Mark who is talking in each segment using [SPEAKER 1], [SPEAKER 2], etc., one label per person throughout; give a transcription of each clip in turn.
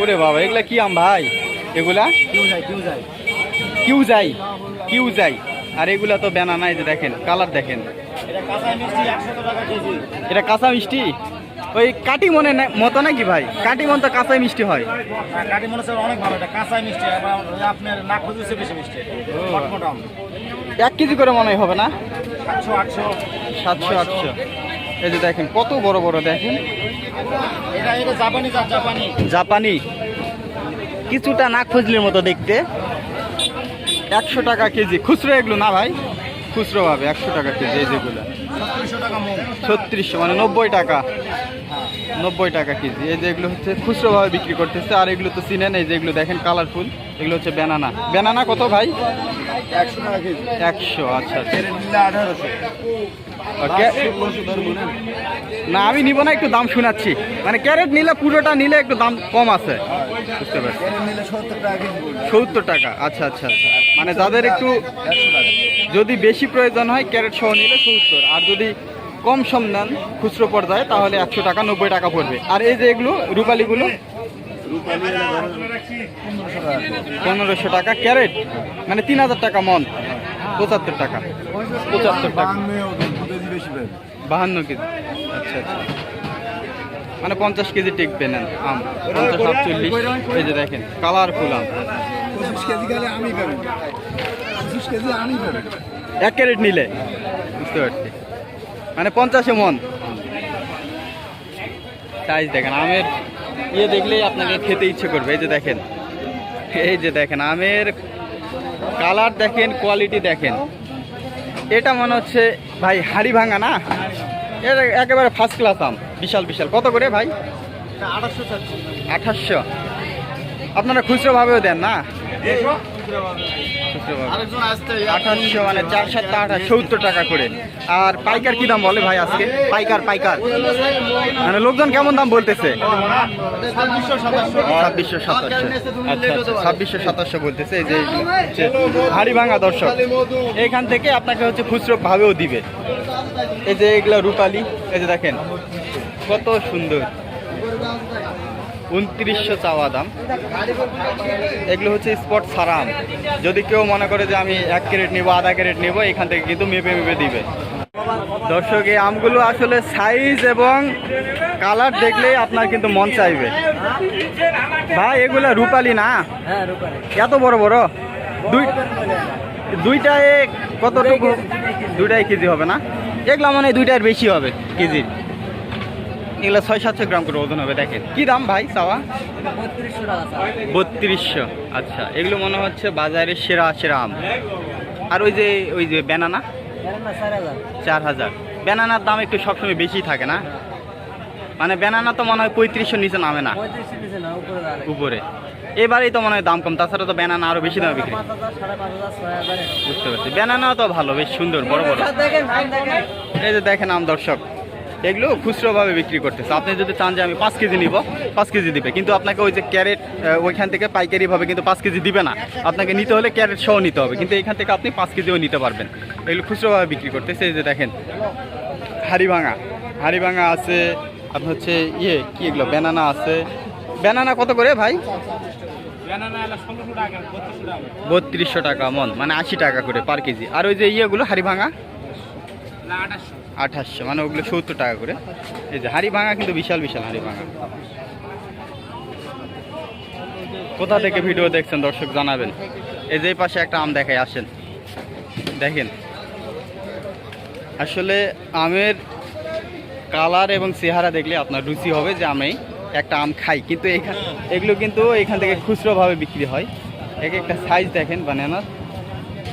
[SPEAKER 1] ওরে বাবা এগুলা কি আম ভাই? এগুলা?
[SPEAKER 2] কিউ
[SPEAKER 1] যাই কিউ যাই আর এগুলা তো ব্যানানা এই যে দেখেন কালার দেখেন।
[SPEAKER 2] এটা কাঁচা মিষ্টি
[SPEAKER 1] ওই কাটি মনে না- মতো নাকি ভাই? কাটি মন তো কাঁচাই মিষ্টি হয়।
[SPEAKER 2] কাটি মনে অনেক ভালো এটা মিষ্টি আপনার নাক খুঁজছে বেশি মিষ্টি।
[SPEAKER 1] এক কেজি করে মনে হবে না?
[SPEAKER 2] সাতশো আটশো।
[SPEAKER 1] সাতশো আটশো। এই যে দেখেন কত বড় বড় দেখেন।
[SPEAKER 2] জাপানি
[SPEAKER 1] কিছুটা নাক ফজলির মতো দেখতে। একশো টাকা কেজি। খুচরো এগুলো না ভাই? খুচরো ভাবে একশো টাকা কেজি এই যেগুলো।
[SPEAKER 2] ছত্রিশশো মন
[SPEAKER 1] নব্বই টাকা। নব্বই টাকা কেজি। এই যে এগুলো হচ্ছে খুচরো ভাবে বিক্রি করতেছে। আর এগুলো তো চিনেন এই যে এগুলো দেখেন কালারফুল। এগুলো হচ্ছে ব্যানানা। ব্যানানা কত ভাই?
[SPEAKER 2] একশো টাকা কেজি।
[SPEAKER 1] একশো আচ্ছা আচ্ছা। ওকে। না আমি নিব না একটু দাম শোনাচ্ছি। মানে ক্যারেট নিলে পুরোটা নিলে একটু দাম কম আছে। বুঝতে পারছি।
[SPEAKER 2] সত্তর টাকা
[SPEAKER 1] আচ্ছা আচ্ছা আচ্ছা। মানে যাদের একটু যদি বেশি প্রয়োজন হয় ক্যারেট সহ নিলে সত্তর। আর যদি কম সম নেন খুচরো পর্যায়ে তাহলে একশো টাকা নব্বই টাকা পড়বে। আর এই যে এগুলো রূপালিগুলো?
[SPEAKER 2] পনেরোশো টাকা
[SPEAKER 1] ক্যারেট। মানে তিন হাজার টাকা মন। পঁচাত্তর টাকা। পঁচাত্তর টাকা।
[SPEAKER 2] বেশি পাবে
[SPEAKER 1] বাহান্ন কেজি। আচ্ছা আচ্ছা। মানে পঞ্চাশ কেজি টিকবে নেন আম পঞ্চাশ সাতচল্লিশ এই যে দেখেন কালারফুল আম।
[SPEAKER 2] পঁচিশ কেজি গেলে আমি পাবো। পঁচিশ কেজি আমি পাবো।
[SPEAKER 1] এক ক্যারেট নিলে। বুঝতে পারছি। মানে পঞ্চাশে মন। সাইজ দেখেন আমের ইয়ে দেখলেই আপনাকে খেতে ইচ্ছে করবে। এই যে দেখেন এই যে দেখেন আমের কালার দেখেন কোয়ালিটি দেখেন। এটা মনে হচ্ছে ভাই হাড়ি ভাঙা না? এটা একেবারে ফার্স্ট ক্লাস আম বিশাল বিশাল। কত করে ভাই?
[SPEAKER 2] আঠাশশো
[SPEAKER 1] আঠাশশো। আপনারা খুচরোভাবেও দেন না? আঠাশশো মানে চার সাতটা আঠাশ সত্তর টাকা করে। আর পাইকার কি দাম বলে ভাই আজকে? পাইকার পাইকার। মানে লোকজন কেমন দাম বলতেছে?
[SPEAKER 2] ছাব্বিশশো সাতাশশো।
[SPEAKER 1] আচ্ছা আচ্ছা ছাব্বিশশো সাতাশশো বলতেছে এই যে হাড়ি ভাঙা দর্শক। এইখান থেকে আপনাকে হচ্ছে খুচরো ভাবেও দিবে। এই যে এগুলো রূপালি এই যে দেখেন কত সুন্দর। উনত্রিশশো চাওয়া দাম। এগুলো হচ্ছে স্পট ছাড়া আম যদি কেউ মনে করে যে আমি এক ক্যারেট নিব আধা ক্যারেট নিব এখান থেকে কিন্তু মেপে মেপে দিবে। দর্শক এই আমগুলো আসলে সাইজ এবং কালার দেখলেই আপনার কিন্তু মন চাইবে। ভাই এগুলো রূপালি না?
[SPEAKER 2] হ্যাঁ
[SPEAKER 1] এত বড় বড়? দুই দুইটায় কতটুকু? দুইটাই কেজি হবে না? এগুলো মানে দুইটার বেশি হবে কেজির। এগুলো ছয় সাতশো গ্রাম করে ওজন হবে, দেখেন। কি দাম ভাই চাওয়া?
[SPEAKER 2] বত্রিশশো
[SPEAKER 1] আচ্ছা। এগুলো মনে হচ্ছে বাজারের সেরা সেরা আম। আর ওই যে ওই যে ব্যানানা?
[SPEAKER 2] চার হাজার।
[SPEAKER 1] ব্যানানার দাম একটু সবসময় বেশি থাকে না? মানে ব্যানানা তো মনে হয় পঁয়ত্রিশশো নিচে নামে না?
[SPEAKER 2] উপরে।
[SPEAKER 1] এবারেই তো মনে হয় দাম কম, তাছাড়া তো ব্যানানা আরও বেশি দামে বিক্রি। বুঝতে পারছি। ব্যানানাও তো ভালো, বেশ সুন্দর, বড় বড়। এই যে দেখেন আম দর্শক। এগুলো খুচরোভাবে বিক্রি করতেছে। আপনি যদি চান যে আমি পাঁচ কেজি নিব পাঁচ কেজি দিবে। কিন্তু আপনাকে ওই যে ক্যারেট ওইখান থেকে পাইকারিভাবে কিন্তু পাঁচ কেজি দিবে না। আপনাকে নিতে হলে ক্যারেট সহ নিতে হবে। কিন্তু এখান থেকে আপনি পাঁচ কেজিও নিতে পারবেন। এগুলো খুচরোভাবে বিক্রি করতেছে। এই যে দেখেন হাড়িভাঙা। হাড়িভাঙা আছে আপনার হচ্ছে ইয়ে কি এগুলো? ব্যানানা আছে। ব্যানানা কত করে ভাই? বত্রিশশো টাকা। মন মানে আশি টাকা করে পার কেজি। আর ওই যে ইয়েগুলো হাড়িভাঙা? আঠাশশো। মানে ওগুলো সত্তর টাকা করে। এই যে হাড়ি ভাঙা কিন্তু বিশাল বিশাল হাড়ি ভাঙা। কোথা থেকে ভিডিও দেখছেন দর্শক জানাবেন। এই যে পাশে একটা আম দেখায় আসেন। দেখেন। আসলে আমের কালার এবং চেহারা দেখলে আপনার রুচি হবে যে আমি একটা আম খাই। কিন্তু এখান এগুলো কিন্তু এখান থেকে খুচরোভাবে বিক্রি হয়। এক একটা সাইজ দেখেন বানানার।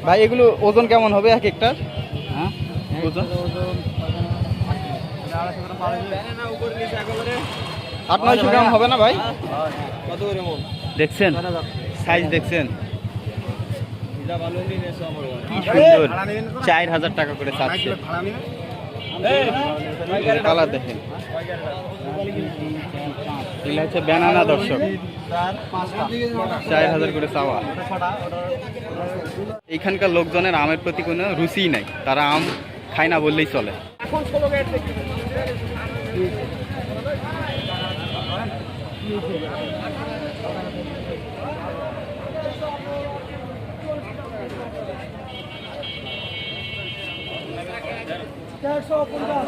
[SPEAKER 1] ভাই, এগুলো ওজন কেমন হবে এক একটার? হ্যাঁ? ওজন? আট গ্রাম হবে না ভাই? দেখছেন? সাইজ দেখছেন? চার হাজার টাকা করে চাচ্ছে। কালার দেখেন। দর্শক। চার হাজার করে চাওয়া। এখানকার লোকজনের আমের প্রতি কোনো রুচিই নাই। তারা আম খায় না বললেই চলে।
[SPEAKER 3] চারশো পঞ্চাশ